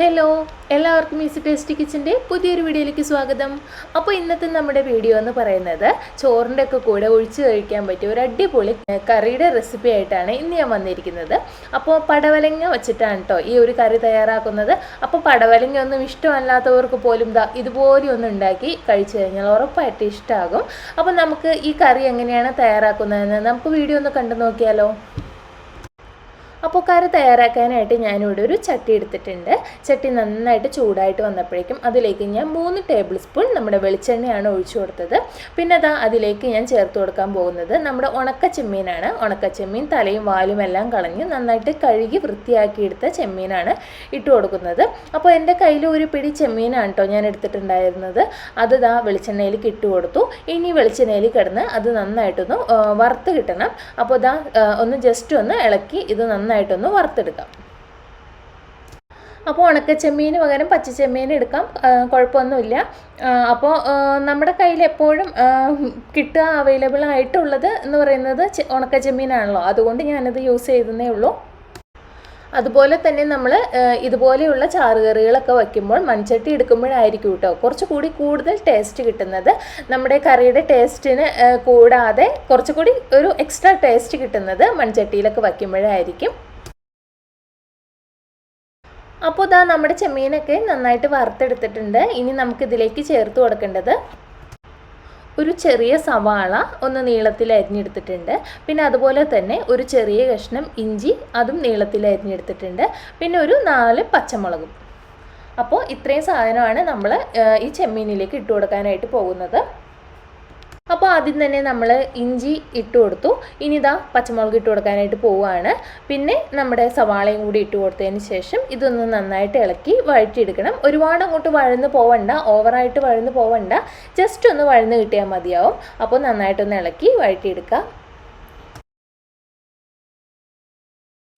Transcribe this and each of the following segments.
Hello എല്ലാവർക്കും easy tasty കിച്ചന്റെ പുതിയൊരു വീഡിയോയിലേക്ക് സ്വാഗതം. അപ്പോൾ ഇന്നത്തെ നമ്മുടെ വീഡിയോ എന്ന് പറയുന്നത് ചോറിന്റെ ഒക്കെ കൂടെ ഒഴിച്ച് കഴിക്കാൻ പറ്റിയ ഒരു അടിപൊളി കറിയുടെ റെസിപ്പി ആയിട്ടാണ് ഇന്ന് ഞാൻ വന്നിരിക്കുന്നത്. അപ്പോൾ പടവലങ്ങ വെച്ചിട്ടാണ് കേട്ടോ ഈ ഒരു കറി തയ്യാറാക്കുന്നത്. അപ്പോൾ പടവലങ്ങ ഒന്നും ഇഷ്ടമല്ലാത്തവർക്ക് പോലും ദാ ഇതുപോലെ ഒന്ന് ഉണ്ടാക്കി കഴിച്ചു കഴിഞ്ഞാൽ ഉറപ്പായിട്ട് ഇഷ്ടമാകും അപ്പോൾ നമുക്ക് ഈ കറി എങ്ങനെയാണ് തയ്യാറാക്കുന്നതെന്ന് നമുക്ക് വീഡിയോ ഒന്ന് കണ്ടു നോക്കിയാലോ. അപ്പോൾ കറി തയ്യാറാക്കാനായിട്ട് ഞാനിവിടെ ഒരു ചട്ടി എടുത്തിട്ടുണ്ട്. ചട്ടി നന്നായിട്ട് ചൂടായിട്ട് വന്നപ്പോഴേക്കും അതിലേക്ക് ഞാൻ മൂന്ന് ടേബിൾ സ്പൂൺ നമ്മുടെ വെളിച്ചെണ്ണയാണ് ഒഴിച്ചു കൊടുത്തത്. പിന്നെ അതാ അതിലേക്ക് ഞാൻ ചേർത്ത് കൊടുക്കാൻ പോകുന്നത് നമ്മുടെ ഉണക്ക ചെമ്മീനാണ്. ഉണക്ക ചെമ്മീൻ തലയും വാലും എല്ലാം കളഞ്ഞ് നന്നായിട്ട് കഴുകി വൃത്തിയാക്കിയെടുത്ത ചെമ്മീനാണ് ഇട്ട് കൊടുക്കുന്നത്. അപ്പോൾ എന്റെ കയ്യിൽ ഒരു പിടി ചെമ്മീനാണ് കേട്ടോ ഞാൻ എടുത്തിട്ടുണ്ടായിരുന്നത്. അത് ദാ വെളിച്ചെണ്ണയിലേക്ക് ഇട്ട് കൊടുത്തു. ഇനി വെളിച്ചെണ്ണയിൽ കിടന്ന് അത് നന്നായിട്ടൊന്ന് വറുത്ത് കിട്ടണം. അപ്പോൾ ദാ ഒന്ന് ജസ്റ്റ് ഒന്ന് ഇളക്കി ഇത് നന്നായിട്ടൊന്ന് വറുത്തെടുക്കാം. അപ്പോൾ ഉണക്കച്ചെമ്മീന് പകരം പച്ചച്ചെമ്മീൻ എടുക്കാം. കുഴപ്പമൊന്നുമില്ല. അപ്പോൾ നമ്മുടെ കയ്യിൽ എപ്പോഴും കിട്ടുക അവൈലബിൾ ആയിട്ടുള്ളത് എന്ന് പറയുന്നത് ഉണക്കച്ചെമ്മീനാണല്ലോ. അതുകൊണ്ട് ഞാനത് യൂസ് ചെയ്തതേ ഉള്ളൂ. അതുപോലെ തന്നെ നമ്മൾ ഇതുപോലെയുള്ള ചാറുകറികളൊക്കെ വയ്ക്കുമ്പോൾ മൺചട്ടി എടുക്കുമ്പോഴായിരിക്കും കേട്ടോ കുറച്ചുകൂടി കൂടുതൽ ടേസ്റ്റ് കിട്ടുന്നത്. നമ്മുടെ കറിയുടെ ടേസ്റ്റിന് കൂടാതെ കുറച്ചുകൂടി ഒരു എക്സ്ട്രാ ടേസ്റ്റ് കിട്ടുന്നത് മൺചട്ടിയിലൊക്കെ വയ്ക്കുമ്പോഴായിരിക്കും. അപ്പോൾ ഇതാ നമ്മുടെ ചെമ്മീനൊക്കെ നന്നായിട്ട് വറുത്തെടുത്തിട്ടുണ്ട്. ഇനി നമുക്കിതിലേക്ക് ചേർത്ത് കൊടുക്കേണ്ടത് ഒരു ചെറിയ സവാള ഒന്ന് നീളത്തിൽ അരിഞ്ഞെടുത്തിട്ടുണ്ട്. പിന്നെ അതുപോലെ തന്നെ ഒരു ചെറിയ കഷ്ണം ഇഞ്ചി അതും നീളത്തിൽ അരിഞ്ഞെടുത്തിട്ടുണ്ട്. പിന്നെ ഒരു നാല് പച്ചമുളകും. അപ്പോൾ ഇത്രയും സാധനമാണ് നമ്മൾ ഈ ചെമ്മീനിലേക്ക് ഇട്ട് കൊടുക്കാനായിട്ട് പോകുന്നത്. അപ്പോൾ ആദ്യം തന്നെ നമ്മൾ ഇഞ്ചി ഇട്ട് കൊടുത്തു. ഇനി ഇതാ പച്ചമുളക് ഇട്ട് കൊടുക്കാനായിട്ട് പോവുകയാണ് പിന്നെ നമ്മുടെ സവാളയും കൂടി ഇട്ട് കൊടുത്തതിന് ശേഷം ഇതൊന്ന് നന്നായിട്ട് ഇളക്കി വഴറ്റിയെടുക്കണം. ഒരുപാട് അങ്ങോട്ട് വഴന്ന് പോവണ്ട ഓവറായിട്ട് വഴന്ന് പോവണ്ട. ജസ്റ്റ് ഒന്ന് വഴന്ന് കിട്ടിയാൽ മതിയാവും. അപ്പോൾ നന്നായിട്ടൊന്ന് ഇളക്കി വഴറ്റിയെടുക്കുക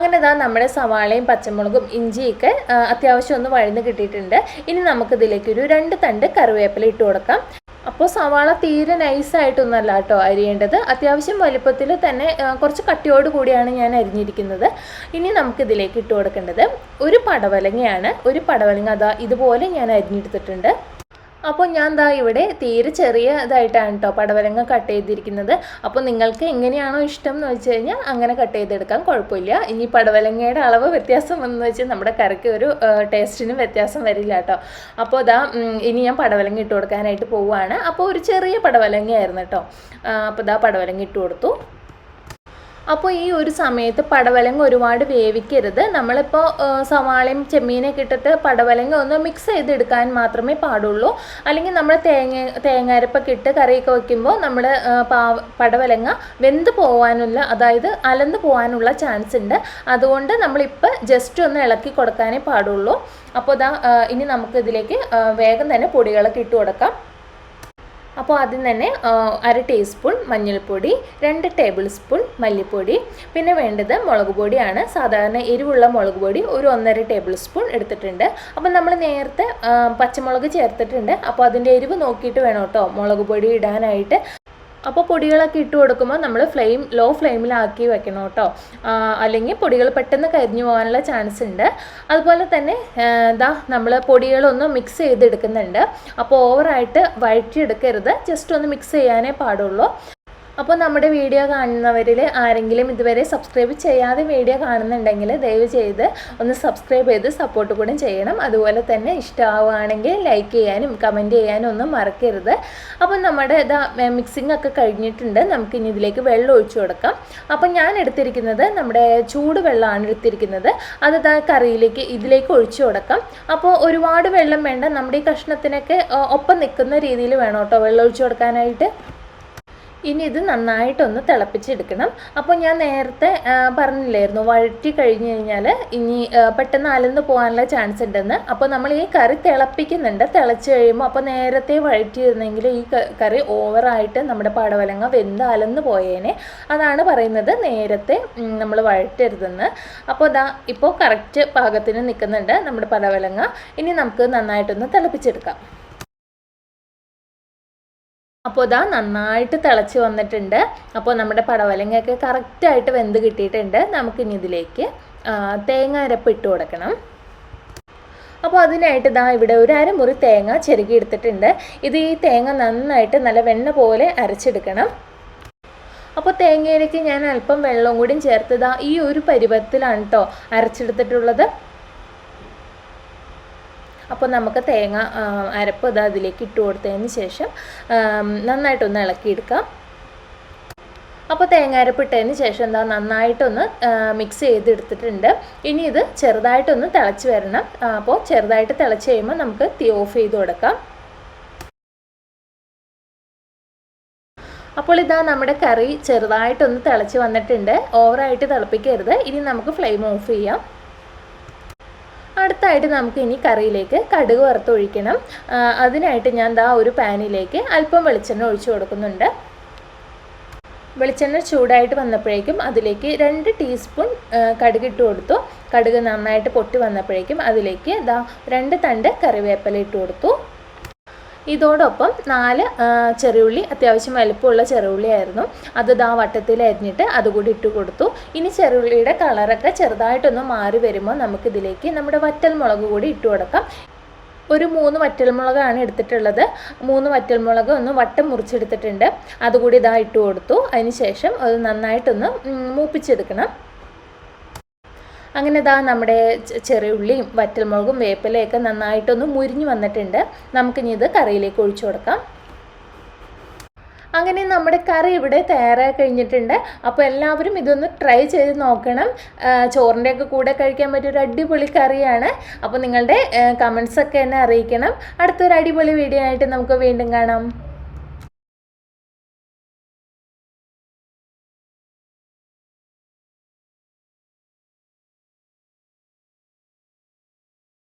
അങ്ങനെ ഇതാ നമ്മുടെ സവാളയും പച്ചമുളകും ഇഞ്ചിയൊക്കെ അത്യാവശ്യം ഒന്ന് വഴന്ന് കിട്ടിയിട്ടുണ്ട്. ഇനി നമുക്കിതിലേക്ക് ഒരു രണ്ട് തണ്ട് കറിവേപ്പില ഇട്ട് കൊടുക്കാം. അപ്പോൾ സവാള തീരെ നൈസായിട്ടൊന്നല്ല കേട്ടോ അരിയേണ്ടത്. അത്യാവശ്യം വലുപ്പത്തിൽ തന്നെ കുറച്ച് കട്ടിയോട് കൂടിയാണ് ഞാൻ അരിഞ്ഞിരിക്കുന്നത്. ഇനി നമുക്കിതിലേക്ക് ഇട്ട് കൊടുക്കേണ്ടത് ഒരു പടവലങ്ങയാണ്. ഒരു പടവലങ്ങ അതാ ഇതുപോലെ ഞാൻ അരിഞ്ഞെടുത്തിട്ടുണ്ട്. അപ്പോൾ ഞാൻ ദാ ഇവിടെ തീരെ ചെറിയ ഇതായിട്ടാണ് കേട്ടോ പടവലങ്ങ കട്ട് ചെയ്തിരിക്കുന്നത്. അപ്പോൾ നിങ്ങൾക്ക് എങ്ങനെയാണോ ഇഷ്ടം എന്ന് വെച്ച് കഴിഞ്ഞാൽ അങ്ങനെ കട്ട് ചെയ്തെടുക്കാൻ കുഴപ്പമില്ല. ഇനി പടവലങ്ങയുടെ അളവ് വ്യത്യാസം എന്ന് വെച്ചാൽ നമ്മുടെ കറിക്ക് ഒരു ടേസ്റ്റിനും വ്യത്യാസം വരില്ല കേട്ടോ അപ്പോൾ ഇതാ ഇനി ഞാൻ പടവലങ്ങ ഇട്ട് കൊടുക്കാനായിട്ട് പോവുകയാണ്. അപ്പോൾ ഒരു ചെറിയ പടവലങ്ങയായിരുന്നു കേട്ടോ അപ്പോൾ ഇതാ പടവലങ്ങ ഇട്ട് കൊടുത്തു. അപ്പോൾ ഈ ഒരു സമയത്ത് പടവലങ്ങ ഒരുപാട് വേവിക്കരുത്. നമ്മളിപ്പോൾ സവാളയും ചെമ്മീനൊക്കെ ഇട്ടിട്ട് പടവലങ്ങ ഒന്ന് മിക്സ് ചെയ്തെടുക്കാൻ മാത്രമേ പാടുള്ളൂ. അല്ലെങ്കിൽ നമ്മൾ തേങ്ങ തേങ്ങാരപ്പൊക്കെ ഇട്ട് കറിയൊക്കെ വയ്ക്കുമ്പോൾ നമ്മൾ പാവ പടവലങ്ങ വെന്ത് പോകാനുള്ള അതായത് അലന്ന് പോകാനുള്ള ചാൻസ് ഉണ്ട്. അതുകൊണ്ട് നമ്മളിപ്പോൾ ജസ്റ്റ് ഒന്ന് ഇളക്കി കൊടുക്കാനേ പാടുള്ളൂ. അപ്പോൾ ഇതാ ഇനി നമുക്ക് ഇതിലേക്ക് വേഗം തന്നെ പൊടികളൊക്കെ ഇട്ട് കൊടുക്കാം. അപ്പോൾ ആദ്യം തന്നെ അര ടീസ്പൂൺ മഞ്ഞൾപ്പൊടി രണ്ട് ടേബിൾ സ്പൂൺ മല്ലിപ്പൊടി പിന്നെ വേണ്ടത് മുളക് പൊടിയാണ്. സാധാരണ എരിവുള്ള മുളക് പൊടി ഒരു ഒന്നര ടേബിൾ സ്പൂൺ എടുത്തിട്ടുണ്ട്. അപ്പോൾ നമ്മൾ നേരത്തെ പച്ചമുളക് ചേർത്തിട്ടുണ്ട്. അപ്പോൾ അതിന്റെ എരിവ് നോക്കിയിട്ട് വേണം കേട്ടോ മുളക് പൊടി ഇടാനായിട്ട്. അപ്പോൾ പൊടികളൊക്കെ ഇട്ട് കൊടുക്കുമ്പോൾ നമ്മൾ ഫ്ലെയിം ലോ ഫ്ലെയിമിലാക്കി വെക്കണം കേട്ടോ. അല്ലെങ്കിൽ പൊടികൾ പെട്ടെന്ന് കരിഞ്ഞു പോകാനുള്ള ചാൻസ് ഉണ്ട്. അതുപോലെ തന്നെ ഇതാ നമ്മൾ പൊടികളൊന്ന് മിക്സ് ചെയ്തെടുക്കുന്നുണ്ട്. അപ്പോൾ ഓവറായിട്ട് വഴറ്റിയെടുക്കരുത്. ജസ്റ്റ് ഒന്ന് മിക്സ് ചെയ്യാനേ പാടുള്ളൂ. അപ്പോൾ നമ്മുടെ വീഡിയോ കാണുന്നവരിൽ ആരെങ്കിലും ഇതുവരെ സബ്സ്ക്രൈബ് ചെയ്യാതെ വീഡിയോ കാണുന്നുണ്ടെങ്കിൽ ദയവ് ചെയ്ത് ഒന്ന് സബ്സ്ക്രൈബ് ചെയ്ത് സപ്പോർട്ട് കൂടെ ചെയ്യണം. അതുപോലെ തന്നെ ഇഷ്ടമാവുകയാണെങ്കിൽ ലൈക്ക് ചെയ്യാനും കമന്റ് ചെയ്യാനും ഒന്നും മറക്കരുത്. അപ്പോൾ നമ്മുടെ ഇതാ മിക്സിംഗ് ഒക്കെ കഴിഞ്ഞിട്ടുണ്ട്. നമുക്ക് ഇനി ഇതിലേക്ക് വെള്ളം ഒഴിച്ചു കൊടുക്കാം. അപ്പോൾ ഞാൻ എടുത്തിരിക്കുന്നത് നമ്മുടെ ചൂട് വെള്ളമാണ് എടുത്തിരിക്കുന്നത്. അത് കറിയിലേക്ക് ഇതിലേക്ക് ഒഴിച്ചു കൊടുക്കാം. അപ്പോൾ ഒരുപാട് വെള്ളം വേണ്ട. നമ്മുടെ ഈ കഷ്ണത്തിനൊക്കെ ഒപ്പം നിൽക്കുന്ന രീതിയിൽ വേണം കേട്ടോ വെള്ളം ഒഴിച്ചു കൊടുക്കാനായിട്ട്. ഇനി ഇത് നന്നായിട്ടൊന്ന് തിളപ്പിച്ചെടുക്കണം. അപ്പോൾ ഞാൻ നേരത്തെ പറഞ്ഞില്ലായിരുന്നു വഴറ്റി കഴിഞ്ഞ് കഴിഞ്ഞാൽ ഇനി പെട്ടെന്ന് അലന്ന് പോകാനുള്ള ചാൻസ് ഉണ്ടെന്ന്. അപ്പോൾ നമ്മൾ ഈ കറി തിളപ്പിക്കുന്നുണ്ട്. തിളച്ച് കഴിയുമ്പോൾ അപ്പോൾ നേരത്തെ വഴറ്റിയിരുന്നെങ്കിൽ ഈ കറി ഓവറായിട്ട് നമ്മുടെ പടവലങ്ങ വെന്ത് അലന്ന് പോയേനെ. അതാണ് പറയുന്നത് നേരത്തെ നമ്മൾ വഴറ്റരുതെന്ന്. അപ്പോൾ ഇതാ ഇപ്പോൾ കറക്റ്റ് പാകത്തിന് നിൽക്കുന്നുണ്ട് നമ്മുടെ പടവലങ്ങ. ഇനി നമുക്ക് നന്നായിട്ടൊന്ന് തിളപ്പിച്ചെടുക്കാം. അപ്പോൾ ഇതാ നന്നായിട്ട് തിളച്ച് വന്നിട്ടുണ്ട്. അപ്പോൾ നമ്മുടെ പടവലങ്ങയൊക്കെ കറക്റ്റായിട്ട് വെന്ത് കിട്ടിയിട്ടുണ്ട്. നമുക്കിനി ഇതിലേക്ക് തേങ്ങ അരപ്പ് ഇട്ട് കൊടുക്കണം. അപ്പോൾ അതിനായിട്ട് ഇതാ ഇവിടെ ഒരു അരമുറി തേങ്ങ എടുത്തിട്ടുണ്ട്. ഇത് ഈ തേങ്ങ നന്നായിട്ട് നല്ല വെണ്ണ പോലെ അരച്ചെടുക്കണം. അപ്പോൾ തേങ്ങയിലേക്ക് ഞാൻ അല്പം വെള്ളവും കൂടിയും ചേർത്തതാ ഈ ഒരു പരുവത്തിലാണ് കേട്ടോ അരച്ചെടുത്തിട്ടുള്ളത്. അപ്പോൾ നമുക്ക് തേങ്ങ അരപ്പ് ഇത് അതിലേക്ക് ഇട്ട് കൊടുത്തതിന് ശേഷം നന്നായിട്ടൊന്ന് ഇളക്കിയെടുക്കാം. അപ്പോൾ തേങ്ങ അരപ്പ് ഇട്ടതിന് ശേഷം എന്താ നന്നായിട്ടൊന്ന് മിക്സ് ചെയ്തെടുത്തിട്ടുണ്ട്. ഇനി ഇത് ചെറുതായിട്ടൊന്ന് തിളച്ച് വരണം. അപ്പോൾ ചെറുതായിട്ട് തിളച്ച് കഴിയുമ്പോൾ നമുക്ക് തീ ഓഫ് ചെയ്ത് കൊടുക്കാം. അപ്പോൾ ഇതാ നമ്മുടെ കറി ചെറുതായിട്ടൊന്ന് തിളച്ച് വന്നിട്ടുണ്ട്. ഓവറായിട്ട് തിളപ്പിക്കരുത്. ഇനി നമുക്ക് ഫ്ലെയിം ഓഫ് ചെയ്യാം. അടുത്തായിട്ട് നമുക്ക് ഇനി കറിയിലേക്ക് കടുക് വറുത്തൊഴിക്കണം. അതിനായിട്ട് ഞാൻ ദാ ഒരു പാനിലേക്ക് അല്പം വെളിച്ചെണ്ണ ഒഴിച്ചു കൊടുക്കുന്നുണ്ട്. വെളിച്ചെണ്ണ ചൂടായിട്ട് വന്നപ്പോഴേക്കും അതിലേക്ക് രണ്ട് ടീസ്പൂൺ കടുക് ഇട്ട് കൊടുത്തു. കടുക് നന്നായിട്ട് പൊട്ടി വന്നപ്പോഴേക്കും അതിലേക്ക് ദാ രണ്ട് തണ്ട് കറിവേപ്പില ഇട്ട് കൊടുത്തു. ഇതോടൊപ്പം നാല് ചെറിയുള്ളി അത്യാവശ്യം വലുപ്പമുള്ള ചെറിയുള്ളിയായിരുന്നു. അത് ദാ വട്ടത്തിൽ അരിഞ്ഞിട്ട് അതുകൂടി ഇട്ട് കൊടുത്തു. ഇനി ചെറിയുള്ളിയുടെ കളറൊക്കെ ചെറുതായിട്ടൊന്ന് മാറി വരുമ്പോൾ നമുക്കിതിലേക്ക് നമ്മുടെ വറ്റൽ മുളക് കൂടി ഇട്ട് കൊടുക്കാം. ഒരു മൂന്ന് വറ്റൽമുളകാണ് എടുത്തിട്ടുള്ളത്. മൂന്ന് വറ്റൽമുളക് ഒന്ന് വട്ടം മുറിച്ചെടുത്തിട്ടുണ്ട്. അതുകൂടി ഇതാ ഇട്ട് കൊടുത്തു. അതിന് ശേഷം അത് നന്നായിട്ടൊന്ന് മൂപ്പിച്ചെടുക്കണം. അങ്ങനെ ഇതാ നമ്മുടെ ചെറിയുള്ളിയും വറ്റൽമുളകും വേപ്പിലയൊക്കെ നന്നായിട്ടൊന്ന് മുരിഞ്ഞു വന്നിട്ടുണ്ട്. നമുക്കിനി ഇത് കറിയിലേക്ക് ഒഴിച്ചു കൊടുക്കാം. അങ്ങനെ നമ്മുടെ കറി ഇവിടെ തയ്യാറായി കഴിഞ്ഞിട്ടുണ്ട്. അപ്പോൾ എല്ലാവരും ഇതൊന്ന് ട്രൈ ചെയ്ത് നോക്കണം. ചോറിന്റെയൊക്കെ കൂടെ കഴിക്കാൻ പറ്റിയ ഒരു അടിപൊളി കറിയാണ്. അപ്പോൾ നിങ്ങളുടെ കമൻസൊക്കെ എന്നെ അറിയിക്കണം. അടുത്തൊരു അടിപൊളി വീഡിയോ ആയിട്ട് നമുക്ക് വീണ്ടും കാണാം.